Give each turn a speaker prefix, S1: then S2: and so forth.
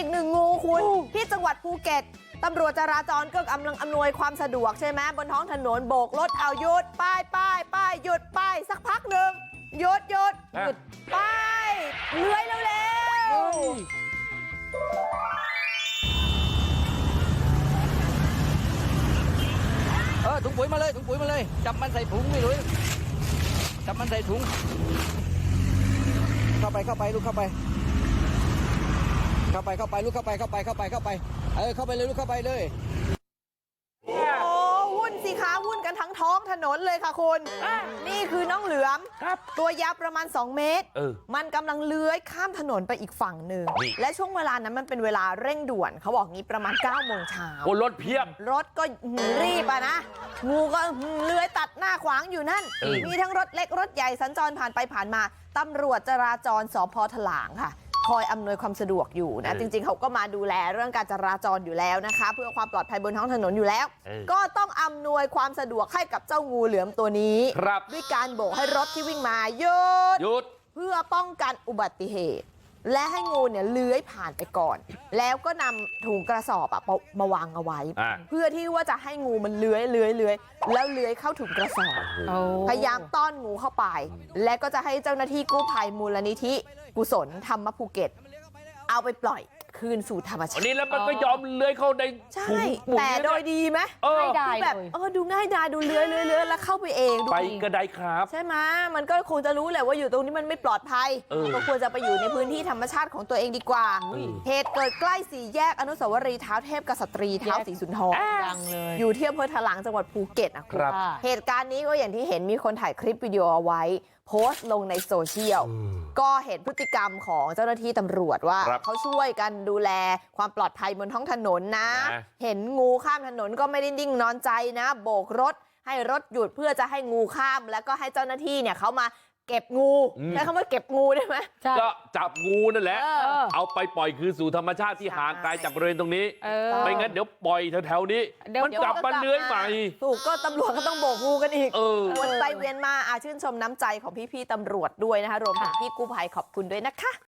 S1: อีกหนึ่งงูคุณที่จังหวัดภูเก็ตตำรวจจราจรก็กำลังอำนวยความสะดวกใช่ไหมบนท้องถนนโบกรถเอาหยุดป้ายป้ายป้ายหยุดป้ายสักพักหนึ่งหยุดหยุดหยุดป้ายเลื้อยเร็วๆ
S2: เออถุงปุ๋ยมาเลยถุงปุ๋ยมาเลย จับมันใส่ถุงไม่รู้จับมันใส่ถุง เข้าไปเข้าไปลูกเข้าไป เข้าไปเข้าไปลูกเข้าไปเข้าไปเข้าไปเข้าไป เออเข้าไปเลยลูกเข้าไปเลย
S1: โอ้วุ่นสิคะวุ่นกันทั้งท้องถนนเลยค่ะคุณ นี่คือน้องเหลือม
S3: ครับ
S1: ตัวยาวประมาณ 2 เมตร
S3: เออ
S1: มันกำลังเลื้อยข้ามถนนไปอีกฝั่งหนึ่ง
S3: นี่
S1: และช่วงเวลานั้นมันเป็นเวลาเร่งด่วน เขาบอกงี้ประมาณ9โมงเช้า
S3: โอ้รถเพียบ
S1: รถก็หือรีบอะนะ งูก็หือเลื้อยตัดหน้าขวางอยู่นั่น
S3: เออ
S1: มีทั้งรถเล็กรถใหญ่สัญจรผ่านไปผ่านมา ตำรวจจราจรสพถลางค่ะค อยอำนวยความสะดวกอยู่นะ จริง ๆเขาก็มาดูแลเรื่องการจราจรอยู่แล้วนะคะ เพื่อความปลอดภัยบนท้องถนนอยู่แล้ว
S3: เออ
S1: ก็ต้องอำนวยความสะดวกให้กับเจ้างูเหลือมตัวนี้
S3: ครับ
S1: ด้วยการโบกให้รถที่วิ่งมาหยุด
S3: หยุด
S1: เพื่อป้องกันอุบัติเหตุ และให้งูเนี่ยเลื้อยผ่านไปก่อน แล้วก็นำถุงกระสอบอะมามาวางเอาไว้
S3: อ่า
S1: เพื่อที่ว่าจะให้งูมันเลื้อยเลื้อยเลื้อยแล้วเลื้อยเข้าถุงกระสอบพยายามต้อนงูเข้าไป และก็จะให้เจ้าหน้าที่กู้ภัยมูลนิธิกุศลธรรมภูเก็ตเอาไปปล่อย คืนสู่ธรรมชา
S3: วัน
S1: ติ
S3: นี้แล้วมันก็ยอมเลื้อยเข้าใน
S1: ใช่
S3: ถุงปุ๋ย
S1: แต่โดยดีไหม
S3: เออ
S4: ไม่ได้
S1: คือแบบ
S4: เลย
S1: เออดูง่ายดายดูเลื้อยเลื้อยเลื้อยแล้วเข้าไปเองดู
S3: ไป
S1: ดี
S3: ก็ได้ครับ
S1: ใช่ไหมมันก็คงจะรู้แหละว่าอยู่ตรงนี้มันไม่ปลอดภัย
S3: เออ
S1: ก็ควรจะไปอยู่ในพื้นที่ธรรมชาติของตัวเองดีกว่า
S3: เออ
S1: เหตุเกิดใกล้สี่แยกอนุสาวรีย์เท้าเทพกษัตรีเท้าสีสุนทร
S4: ดังเลย
S1: อยู่ที่อำเภอถลางจังหวัดภูเก็ตนะ
S3: ค
S1: คุณ
S3: รับ
S4: ค่ะ
S1: เหตุการณ์นี้ก็อย่างที่เห็นมีคนถ่ายคลิปวิดีโอเอาไว้ โพสต์ลงในโซเชียล ก็เห็นพฤติกรรมของเจ้าหน้าที่ตำรวจว่า
S3: ครับ
S1: เขาช่วยกันดูแลความปลอดภัยบนท้องถนนนะ
S3: นะ
S1: เห็นงูข้ามถนนก็ไม่ได้นิ่งนอนใจนะ โบกรถให้รถหยุดเพื่อจะให้งูข้าม แล้วก็ให้เจ้าหน้าที่เนี่ยเขามา เก็บงูใช้คำว่าเก็บงูได้ไหม
S4: ใช่
S3: ก็จับงูนั่นแหละ
S1: เออ
S3: เอาไปปล่อยคืนสู่ธรรมชาติที่
S1: ใช่
S3: ห่างไกลจากบริเวณตรงนี้
S4: เออ
S3: ไม่งั้นเดี๋ยวปล่อยแถวๆนี้
S4: เดี๋ยว
S3: มันกลับมาเลื้อยใหม่
S1: ถูกก็ตำรวจก็ต้องโบกงูกันอีก
S3: เออ
S1: วนไปเวียนมาอาชื่นชมน้ำใจของพี่ๆตำรวจด้วยนะคะรวมถึงพี่กู้ภัยขอบคุณด้วยนะคะ